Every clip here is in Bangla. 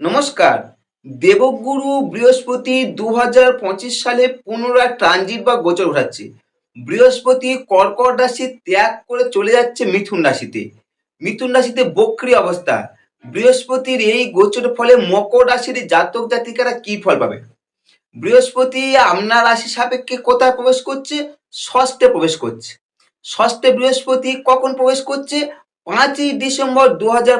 নমস্কার। দেবগুরু বৃহস্পতি দু হাজার পঁচিশ সালে পুনরায় ট্রানজিট বা গোচর ঘটাচ্ছে। বৃহস্পতি কর্কট রাশি ত্যাগ করে চলে যাচ্ছে মিথুন রাশিতে। মিথুন রাশিতে বক্রি অবস্থা। বৃহস্পতির এই গোচরের ফলে মকর রাশির জাতক জাতিকারা কি ফল পাবে? বৃহস্পতি আপনার রাশি সাপেক্ষে কোথায় প্রবেশ করছে? ষষ্ঠে প্রবেশ করছে। ষষ্ঠে বৃহস্পতি কখন প্রবেশ করছে? পাঁচই ডিসেম্বর দু হাজার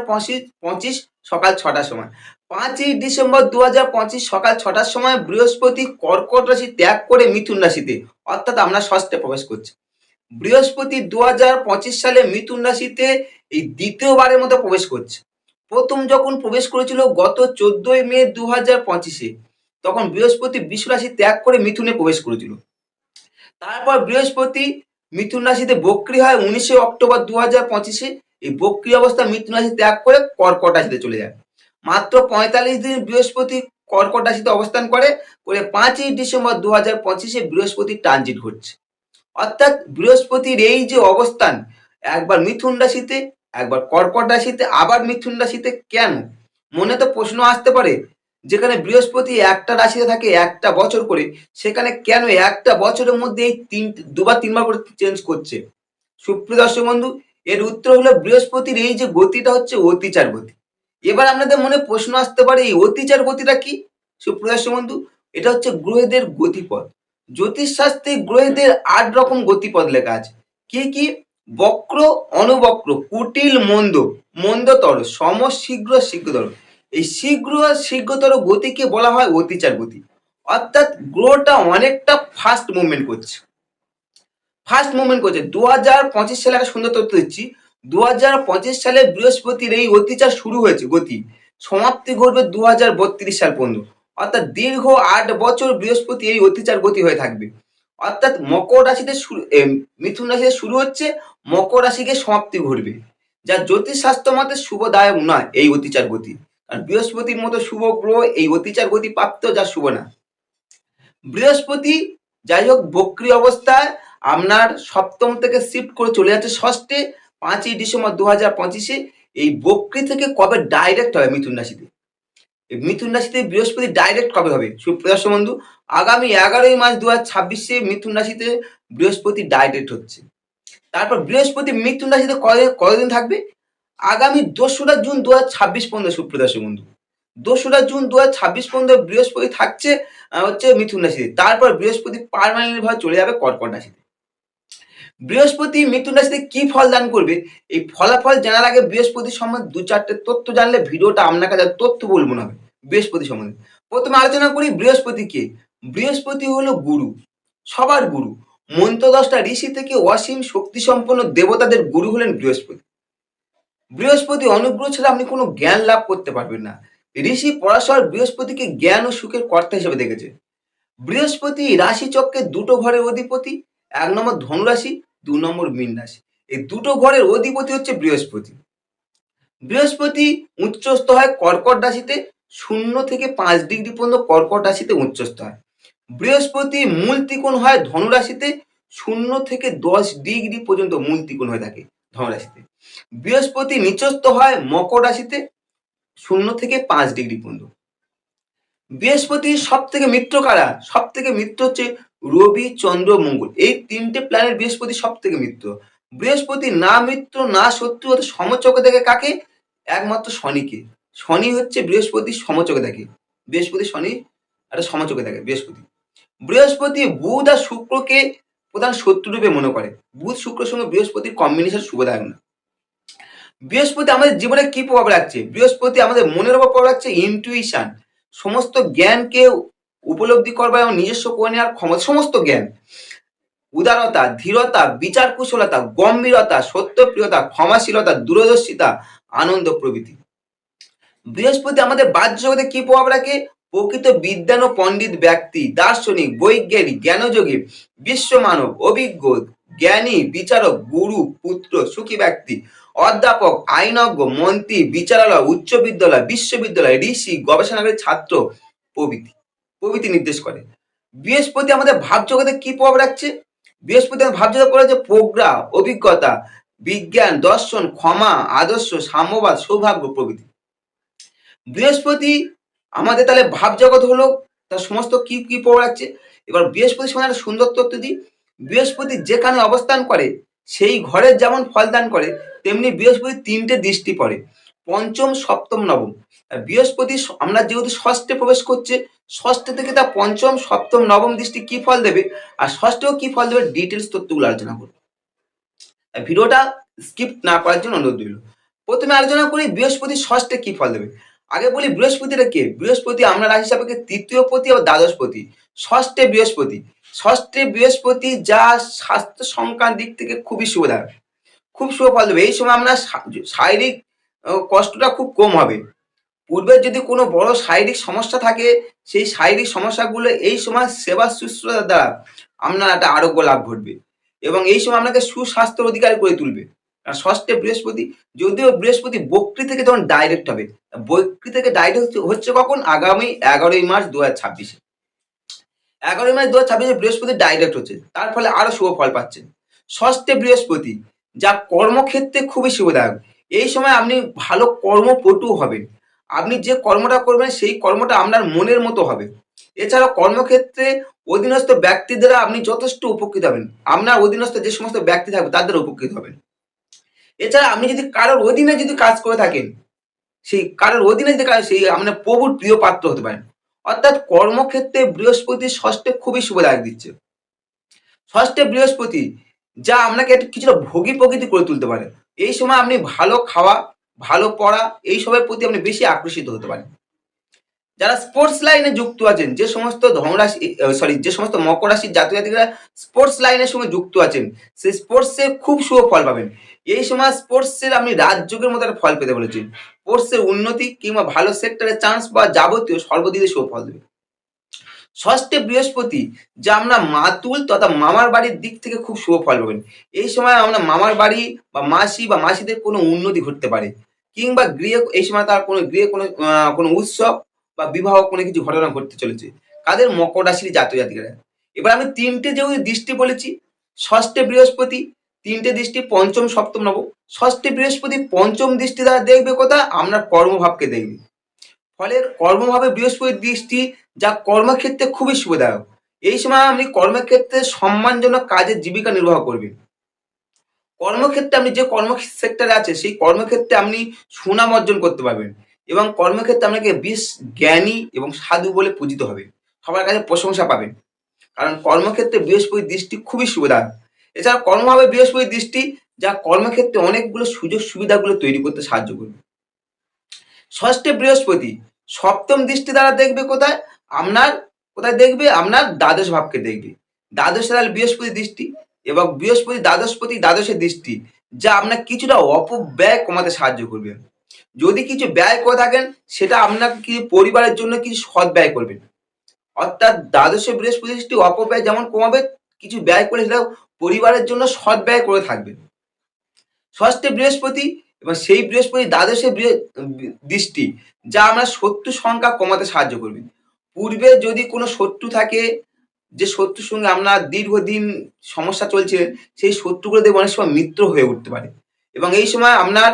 পঁচিশ সকাল ছটার সময়। পাঁচই ডিসেম্বর দু হাজার পঁচিশ সকাল ছটার সময় বৃহস্পতি কর্কট রাশি ত্যাগ করে মিথুন রাশিতে, অর্থাৎ আমরা ষষ্ঠে প্রবেশ করছি। বৃহস্পতি দু হাজার পঁচিশ সালে মিথুন রাশিতে এই দ্বিতীয়বারের মতো প্রবেশ করছে। প্রথম যখন প্রবেশ করেছিল গত চোদ্দই মে দু হাজার পঁচিশে, তখন বৃহস্পতি বিশ্ব রাশি ত্যাগ করে মিথুনে প্রবেশ করেছিল। তারপর বৃহস্পতি মিথুন রাশিতে বক্রি হয় উনিশে অক্টোবর দু হাজার পঁচিশে, এই বক্রি অবস্থা মিথুন রাশি ত্যাগ করে কর্কট রাশিতে চলে যায়। মাত্র পঁয়তাল্লিশ দিন বৃহস্পতি কর্কট রাশিতে অবস্থান করে করে পাঁচই ডিসেম্বর দু হাজার পঁচিশে বৃহস্পতি ট্রানজিট ঘটছে। অর্থাৎ বৃহস্পতির এই যে অবস্থান, একবার মিথুন রাশিতে, একবার কর্কট রাশিতে, আবার মিথুন রাশিতে কেন? মনে তো প্রশ্ন আসতে পারে, যেখানে বৃহস্পতি একটা রাশিতে থাকে একটা বছর করে, সেখানে কেন একটা বছরের মধ্যে এই তিন, দুবার তিনবার করে চেঞ্জ করছে? সুপ্রিয় দর্শক বন্ধু, এর উত্তর হলো বৃহস্পতির এই যে গতিটা হচ্ছে অতিচার গতি। এবার আপনাদের মনে প্রশ্ন আসতে পারে, এই অতিচার গতিটা কি? সুপ্রিয় বন্ধু, এটা হচ্ছে গ্রহদের গতিপথ। জ্যোতিষশাস্ত্রে গ্রহদের আট রকম গতিপথ লেখা আছে। কি কি? বক্র অনুবক্র কুটিল, মন্দ, মন্দতর সম শীঘ্র শীঘ্রতর। এই শীঘ্র শীঘ্রতর গতিকে বলা হয় অতিচার গতি। অর্থাৎ গ্রহটা অনেকটা ফাস্ট মুভমেন্ট করছে। ফার্স্ট মুভমেন্ট করছে। দু হাজার পঁচিশ সালে একটা সুন্দর তথ্য দিচ্ছি। দু হাজার পঁচিশ সালে বৃহস্পতির এই অত্যাচার শুরু হয়েছে, গতি। সমাপ্তি ঘটবে দু হাজার বত্রিশ সাল পর্যন্ত। অর্থাৎ দীর্ঘ আট বছর বৃহস্পতি এই অত্যাচার গতি হয়ে থাকবে। অর্থাৎ মকর রাশিতে শুরু মিথুন রাশিতে শুরু হচ্ছে, মকর রাশিকে সমাপ্তি ঘটবে। যা জ্যোতিষশাস্ত্র মতে শুভদায়ক নয় এই অতিচার গতি। আর বৃহস্পতির মতো শুভ গ্রহ এই অতিচার গতি প্রাপ্ত, যা শুভ না। বৃহস্পতি, যাই হোক বক্রি অবস্থায়, আপনার সপ্তম থেকে শিফট করে চলে যাচ্ছে ষষ্ঠে। পাঁচই ডিসেম্বর দু হাজার পঁচিশে এই বক্রি থেকে কবে ডাইরেক্ট হবে মিথুন রাশিতে? মিথুন রাশিতে বৃহস্পতি ডাইরেক্ট কবে হবে? সুপ্রদর্শ বন্ধু, আগামী এগারোই মার্চ দু হাজার ছাব্বিশে মিথুন রাশিতে বৃহস্পতি ডাইরেক্ট হচ্ছে। তারপর বৃহস্পতি মিথুন রাশিতে কতদিন থাকবে? আগামী দোসরা জুন দু হাজার ছাব্বিশ পর্যন্ত সুপ্রদর্শ বন্ধু। দোসরা জুন দু হাজার ছাব্বিশ পর্যন্ত বৃহস্পতি থাকছে হচ্ছে মিথুন রাশিতে। তারপর বৃহস্পতি পারমানেন্ট ভাবে চলে যাবে কর্কট রাশিতে। বৃহস্পতি মিথুন রাশিতে কি ফল দান করবে? এই ফলাফল জানার আগে বৃহস্পতি সম্বন্ধে দু চারটে তথ্য জানলে ভিডিওটা আপনার কাছে তথ্য বলব না বৃহস্পতি সম্বন্ধে। প্রথমে আলোচনা করি বৃহস্পতি কে? বৃহস্পতি হলো গুরু, সবার গুরু। মন্ত্র দশটা ঋষি থেকে অসীম শক্তি সম্পন্ন দেবতাদের গুরু হলেন বৃহস্পতি। বৃহস্পতি অনুগ্রহ ছাড়া আপনি কোনো জ্ঞান লাভ করতে পারবেন না। ঋষি পরাশর বৃহস্পতিকে জ্ঞান ও সুখের কর্তা হিসেবে দেখেছে। বৃহস্পতি রাশিচক্রের দুটো ঘরের অধিপতি, এক নম্বর ধনুরাশি দু নম্বর মীন রাশি। এই দুটো ঘরের অধিপতি হচ্ছে বৃহস্পতি। বৃহস্পতি উচ্চস্থ হয় কর্কট রাশিতে, শূন্য থেকে পাঁচ ডিগ্রি পর্যন্ত কর্কট রাশিতে উচ্চস্থ হয়। বৃহস্পতি মূল ত্রিকোণ হয় ধনুরাশিতে শূন্য থেকে দশ ডিগ্রি পর্যন্ত মূল ত্রিকোণ হয়ে থাকে ধনুরাশিতে বৃহস্পতি নিচস্থ হয় মকর রাশিতে, শূন্য থেকে পাঁচ ডিগ্রি পর্যন্ত। বৃহস্পতি সব থেকে মিত্র কারা? সব থেকে মিত্র হচ্ছে রবি, চন্দ্র, মঙ্গল। এই তিনটে প্ল্যানেট বৃহস্পতি সব থেকে মিত্র। বৃহস্পতি না মিত্র, না শত্রু হতে সমচকে দেখে কাকে? একমাত্র শনিকে। শনি হচ্ছে বৃহস্পতি সমচকে দেখে বৃহস্পতি শনি একটা সমচকে দেখে বৃহস্পতি। বৃহস্পতি বুধ আর শুক্রকে প্রধান শত্রুরূপে মনে করে। বুধ শুক্রের সঙ্গে বৃহস্পতির কম্বিনেশন শুভদায়ক না। বৃহস্পতি আমাদের জীবনে কি প্রভাব রাখছে? বৃহস্পতি আমাদের মনের উপর প্রভাব রাখছে ইনটুইশন সমস্ত জ্ঞানকে উপলব্ধি করবার এবং নিজস্ব করে নেওয়ার ক্ষমতা, সমস্ত জ্ঞান। উদারতা, ধীরতা বিচার কুশলতা গম্ভীরতা, সত্যপ্রিয়তা, ক্ষমাশীলতা, দূরদর্শিতা, আনন্দ প্রভৃতি। বৃহস্পতি আমাদের বাহ্য জগতে কি প্রভাব রাখে? প্রকৃত বিদ্যান ও পণ্ডিত ব্যক্তি, দার্শনিক, বৈজ্ঞানিক, জ্ঞানযোগী, বিশ্বমানব, অভিজ্ঞ, জ্ঞানী, বিচারক, গুরু, পুত্র, সুখী ব্যক্তি, অধ্যাপক, আইনজ্ঞ, মন্ত্রী, বিচারালয়, উচ্চ বিদ্যালয়, বিশ্ববিদ্যালয়, ঋষি গবেষণাগারী ছাত্র প্রভৃতি। প্রভৃতি নির্দেশ করে। বৃহস্পতি আমাদের ভাব জগতে কি প্রভাব রাখছে? বৃহস্পতি ভাব জগতে করে যে প্রজ্ঞা, অভিজ্ঞতা, বিজ্ঞান, দর্শন, ক্ষমা, আদর্শ, সাম্যবাদ, সৌভাগ্য প্রভৃতি। বৃহস্পতি আমাদের তাহলে ভাব জগৎ হলো, তার সমস্ত কি কি প্রভাব রাখছে? এবার বৃহস্পতি সময় একটা সুন্দর তত্ত্ব দিই। বৃহস্পতি যেখানে অবস্থান করে, সেই ঘরের যেমন ফলদান করে, তেমনি বৃহস্পতি তিনটে দৃষ্টি পড়ে। পঞ্চম, সপ্তম, নবম। বৃহস্পতি, আমরা যেহেতু ষষ্ঠে প্রবেশ করছে, ষষ্ঠে থেকে তা পঞ্চম, সপ্তম, নবম দৃষ্টি কি ফল দেবে? আর ষষ্ঠেও কি ফল দেবে? ডিটেলস তথ্যগুলো আলোচনা করব। ভিডিওটা স্কিপ না করার জন্য অনুরোধ রইল। প্রথমে আলোচনা করি বৃহস্পতি, ষষ্ঠে কি ফল দেবে? আগে বলি বৃহস্পতিটা কে? বৃহস্পতি আমরা রাশি হিসাবে তৃতীয় পতি আবার দ্বাদশ পতি। ষষ্ঠে বৃহস্পতি। ষষ্ঠে বৃহস্পতি যা স্বাস্থ্য সংক্রান্ত দিক থেকে খুবই সুবিধা খুব শুভ ফল দেবে। এই সময় আমরা শারীরিক কষ্টটা খুব কম হবে। পূর্বে যদি কোনো বড় শারীরিক সমস্যা থাকে, সেই শারীরিক সমস্যাগুলো এই সময় সেবা শুশ্রূষার দ্বারা আপনার একটা আরোগ্য লাভ ঘটবে এবং এই সময় আপনাকে সুস্বাস্থ্যের অধিকার করে তুলবে। আর ষষ্ঠে বৃহস্পতি, যদিও বৃহস্পতি বক্রি থেকে যখন ডাইরেক্ট হবে, বক্রি থেকে ডাইরেক্ট হচ্ছে কখন? আগামী এগারোই মার্চ দু হাজার ছাব্বিশে। এগারোই মার্চ দু হাজার ছাব্বিশে বৃহস্পতি ডাইরেক্ট হচ্ছে, তার ফলে আরও শুভ ফল পাচ্ছেন ষষ্ঠে বৃহস্পতি, যা কর্মক্ষেত্রে খুবই সুবিধায়ক এই সময় আপনি ভালো কর্মপটু হবেন। আপনি যে কর্মটা করবেন, সেই কর্মটা আপনার মনের মতো হবে। এছাড়া কর্মক্ষেত্রে অধীনস্থ ব্যক্তি দ্বারা আপনি যথেষ্ট উপকৃত হবেন। আপনার অধীনস্থ যে সমস্ত ব্যক্তি থাকবে তাদের উপকৃত হবেন। এছাড়া আপনি যদি কারোর অধীনে যদি কাজ করে থাকেন, সেই কারোর অধীনে যদি কাজ, সেই আপনার প্রভুর প্রিয় পাত্র হতে পারেন। অর্থাৎ কর্মক্ষেত্রে বৃহস্পতি ষষ্ঠে খুবই সুবিধায়ক দিচ্ছে। ষষ্ঠে বৃহস্পতি, যা আপনাকে একটু কিছুটা ভোগী প্রকৃতি করে তুলতে পারে। এই সময় আপনি ভালো খাওয়া, ভালো পড়া, এই সবের প্রতি আপনি বেশি আকর্ষিত হতে পারেন। যারা স্পোর্টস লাইনে যুক্ত আছেন, যে সমস্ত ধনরাশি সরি যে সমস্ত মকর রাশির জাতক জাতিকারা স্পোর্টস লাইনের সঙ্গে যুক্ত আছেন, সেই স্পোর্টসে খুব শুভ ফল পাবেন। এই সময় স্পোর্টসের আপনি রাজযোগের মতো একটা ফল পেতে বলেছেন। স্পোর্টসের উন্নতি কিংবা ভালো সেক্টরের চান্স বা যাবতীয় সর্বদিকে শুভ ফল দেবে। ষষ্ঠে বৃহস্পতি, যা আমরা মাতুল তথা মামার বাড়ির দিক থেকে খুব শুভ ফল পাবেন। এই সময় আমরা মামার বাড়ি বা মাসি বা মাসিদের কোনো উন্নতি ঘটতে পারে, কিংবা গৃহে এই সময় তার কোনো গৃহে কোনো কোনো উৎসব বা বিবাহ কোনো কিছু ঘটনা ঘটতে চলেছে। কাদের মকর রাশির জাতীয় জাতিকারা। এবার আমি তিনটে যেহেতু দৃষ্টি বলেছি, ষষ্ঠে বৃহস্পতি, তিনটে দৃষ্টি পঞ্চম, সপ্তম নব। ষষ্ঠে বৃহস্পতি পঞ্চম দৃষ্টি দ্বারা দেখবে কোথা আপনার কর্মভাবকে দেখবে। ফলে কর্মভাবে বৃহস্পতির দৃষ্টি যা কর্মক্ষেত্রে খুবই সুবিধায়ক। এই সময় আপনি কর্মক্ষেত্রে সম্মানজনক কাজের জীবিকা নির্বাহ করবেন। কর্মক্ষেত্রে আপনি যে কর্ম সেক্টরে আছে, সেই কর্মক্ষেত্রে আপনি সুনাম অর্জন করতে পারবেন এবং কর্মক্ষেত্রে আপনাকে বেশ জ্ঞানী এবং সাধু বলে পূজিত হবে। সবার কাছে প্রশংসা পাবেন। কারণ কর্মক্ষেত্রে বৃহস্পতির দৃষ্টি খুবই সুবিধা। এছাড়া কর্ম হবে বৃহস্পতির দৃষ্টি, যা কর্মক্ষেত্রে অনেকগুলো সুযোগ সুবিধাগুলো তৈরি করতে সাহায্য করবে। ষষ্ঠে বৃহস্পতি, সপ্তম দৃষ্টি দ্বারা দেখবে কোথায়? আপনার কোথায় দেখবে? আপনার দ্বাদশ ভাবকে দেখবে। দ্বাদশ দ্বারা বৃহস্পতি দৃষ্টি এবং বৃহস্পতি দ্বাদশপতি দ্বাদশের দৃষ্টি, যা আপনার কিছুটা অপব্যয় কমাতে সাহায্য করবে। যদি কিছু ব্যয় করে থাকেন, সেটা আপনার কি পরিবারের জন্য কিছু সৎ ব্যয় করবেন অর্থাৎ দ্বাদশে বৃহস্পতি দৃষ্টি অপব্যয় যেমন কমাবে, কিছু ব্যয় করে সেটা পরিবারের জন্য সৎ ব্যয় করে থাকবেন ষষ্ঠে বৃহস্পতি এবং সেই বৃহস্পতি দ্বাদশে দৃষ্টি, যা আমরা শত্রু সংখ্যা কমাতে সাহায্য করবে। পূর্বে যদি কোনো শত্রু থাকে, যে শত্রুর সঙ্গে আপনার দীর্ঘদিন সমস্যা চলছে, সেই শত্রুগুলো দেখবে অনেক সময় মিত্র হয়ে উঠতে পারে। এবং এই সময় আপনার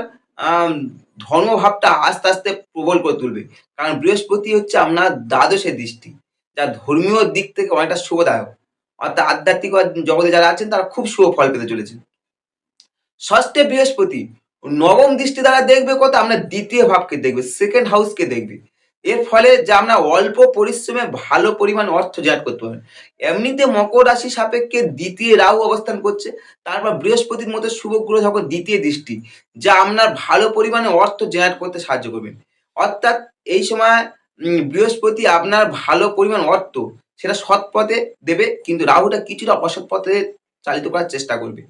ধর্মভাবটা আস্তে আস্তে প্রবল করে তুলবে। কারণ বৃহস্পতি হচ্ছে আপনার দ্বাদশের দৃষ্টি, যা ধর্মীয় দিক থেকে অনেকটা শুভদায়ক। অর্থাৎ আধ্যাত্মিক জগতে যারা আছেন, তারা খুব শুভ ফল পেতে চলেছেন। ষষ্ঠে বৃহস্পতি, নবম দৃষ্টি দ্বারা দেখবে কত? আপনার দ্বিতীয় ভাবকে দেখবে সেকেন্ড হাউসকে দেখবে। এর ফলে যে আমরা অল্প পরিশ্রমে ভালো পরিমাণ অর্থ জেনারেট করতে পারবেন। এমনিতে মকর রাশি সাপেক্ষে দ্বিতীয় রাহু অবস্থান করছে। তারপর বৃহস্পতির মতো শুভ গ্রহ যখন দ্বিতীয় দৃষ্টি, যা আপনার ভালো পরিমাণে অর্থ জেনারেট করতে সাহায্য করবে। অর্থাৎ এই সময় বৃহস্পতি আপনার ভালো পরিমাণ অর্থ সেটা সৎ পথে দেবে, কিন্তু রাহুটা কিছুটা অসৎ পথে চালিত করার চেষ্টা করবে।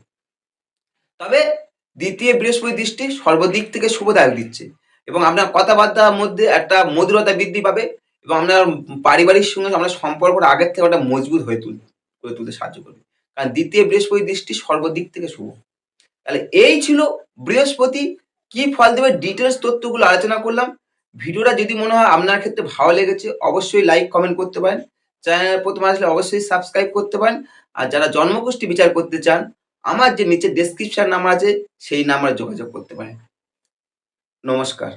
তবে দ্বিতীয় বৃহস্পতি দৃষ্টি সর্বদিক থেকে শুভদায়ক দিচ্ছে। এবং আপনার কথাবার্তার মধ্যে একটা মধুরতা বৃদ্ধি পাবে এবং আপনার পারিবারিক সঙ্গে আপনার সম্পর্কটা আগের থেকে একটা মজবুত হয়ে তুল, করে তুলতে সাহায্য করবে। কারণ দ্বিতীয় বৃহস্পতি দৃষ্টি সর্বদিক থেকে শুভ। তাহলে এই ছিল বৃহস্পতি, কি ফল দেবে ডিটেলস তথ্যগুলো আলোচনা করলাম। ভিডিওটা যদি মনে হয় আপনার ক্ষেত্রে ভালো লেগেছে, অবশ্যই লাইক কমেন্ট করতে পারেন। চ্যানেল প্রথমে আসলে অবশ্যই সাবস্ক্রাইব করতে পারেন। আর যারা জন্মগোষ্ঠী বিচার করতে চান, আমার যে নিচে ডেসক্রিপশন নাম্বার আছে, সেই নাম্বারে যোগাযোগ করতে পারেন। নমস্কার